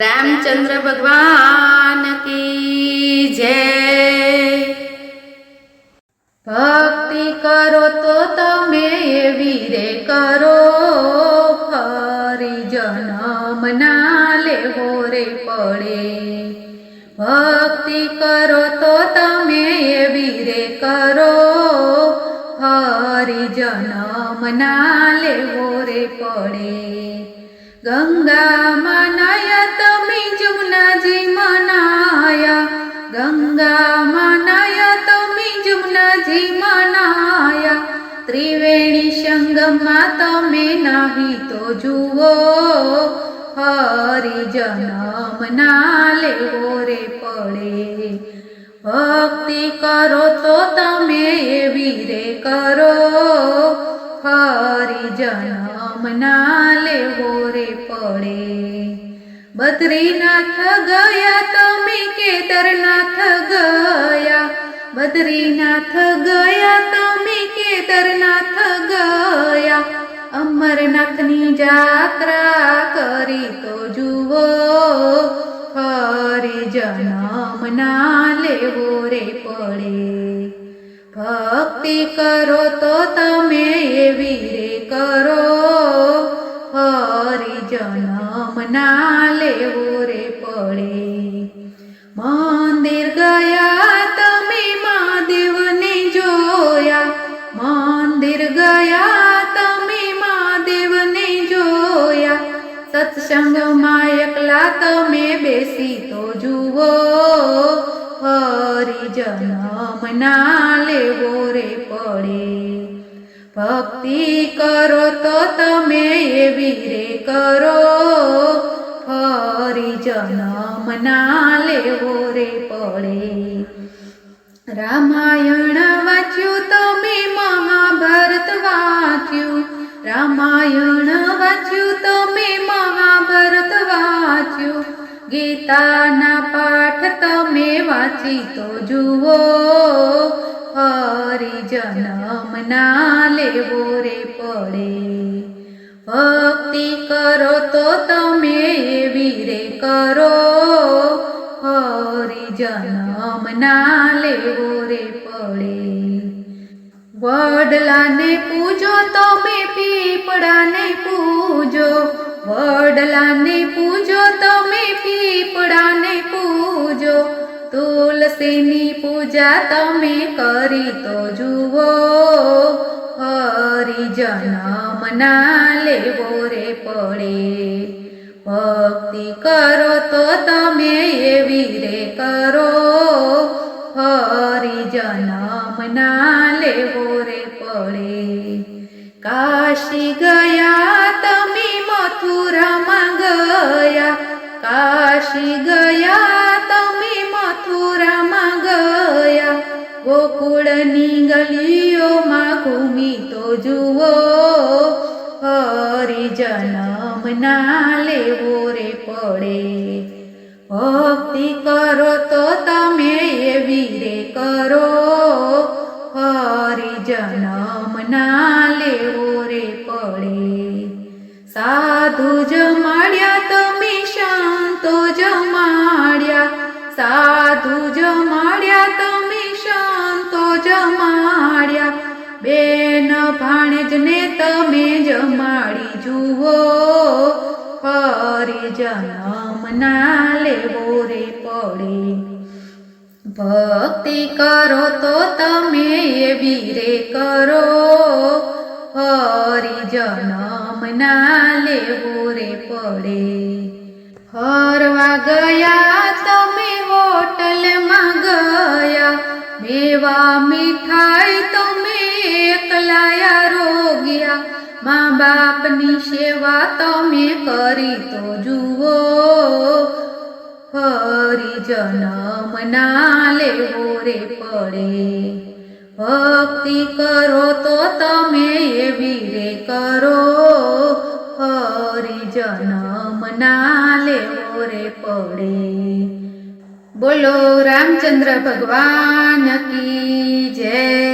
રામચંદ્ર ભગવાન કી જય. ભક્તિ કરો તો તમે એવી રે કરો, ફરી જન્મ ના લેવો રે પડે. ભક્તિ કરો તો તમે એવી રે કરો, ફરી જન્મ ના લેવો રે પડે. ગંગામાં નાયા ત્રિવેણી સંગમમાં તમે નહીં તો જુઓ, હરિ જન્મ ના લેવો રે પડે. ભક્તિ કરો તો તમે એવી રે કરો, હરિ જન્મ ના લેવો રે પડે. બદ્રીનાથ ગયા તમે, કેદારનાથ ગયા બદ્રીનાથ ગયા, તમે કેદારનાથ ગયા. અમરનાથની જાત્રા કરી તો જુઓ, ફરી જન્મ ના લેવો રે પડે. ભક્તિ કરો તો તમે એવી રે કરો, ફરી જન્મ ના લેવો રે પડે. મંદિર સત્સંગમાં એકલા તમે બેસી તો જુઓ હરિજનમના લેવો રે પડે. ભક્તિ કરો તો તમે એવી રે કરો હરિજનમના લેવો રે પડે. રામાયણ વાંચ્યું, તમે મહાભારત વાંચ્યું. રામાયણ વાંચ્યું, તમે મહાભારત વાંચ્યું ગીતાના પાઠ તમે વાંચી તો જુઓ. ફરી જન્મ ના લેવો રે પડે. ભક્તિ કરો તો તમે એવી રે કરો. હરિ જન્મ ના લેવો રે પડે. વડલાને પૂજો, તમે પીપળાને પૂજો. વડલાને પૂજો, તમે પીપળાને પૂજો. તુલસીની પૂજા તમે કરી તો જુઓ હરિ જન્મ લેવો રે પડે. ભક્તિ કરો તો તમે એવી રે કરો હરિ જન્મ લેવો રે પડે. કાશી ગયા કાશી ગયા, તમે મથુરામાં ગયા. ગોકુળની ગલીઓમાં ઘૂમી તો જુઓ હરિ જન્મ ના લેવો રે પડે. ભક્તિ કરો તો તમે એવી રે કરો હરિજનમના લેવો રે પડે. સાધુ જમાડ્યા તમે શાંતો જમાડ્યા સાધુ જમાડ્યા તમે શાંતો જમાડ્યા બેન ભાણેજને તમે જમાડી જુઓ. ફરી જન્મ ના લેવો રે પડે. ભક્તિ કરો તો તમે એવી રે કરો. ના લેવો રે પડે. ફરવા ગયા તમે હોટલમાં ગયા. મેવા મીઠાઈ તમે એકલાયા રોગ્યા. મા બાપની સેવા તમે કરી તો જુઓ. ફરી જન્મ ના લેવો રે પડે. ભક્તિ કરો તો તમે એવી રે કરો. જન્મ જનમના લેવો રે પડે બોલો રામચંદ્ર ભગવાન કી જય.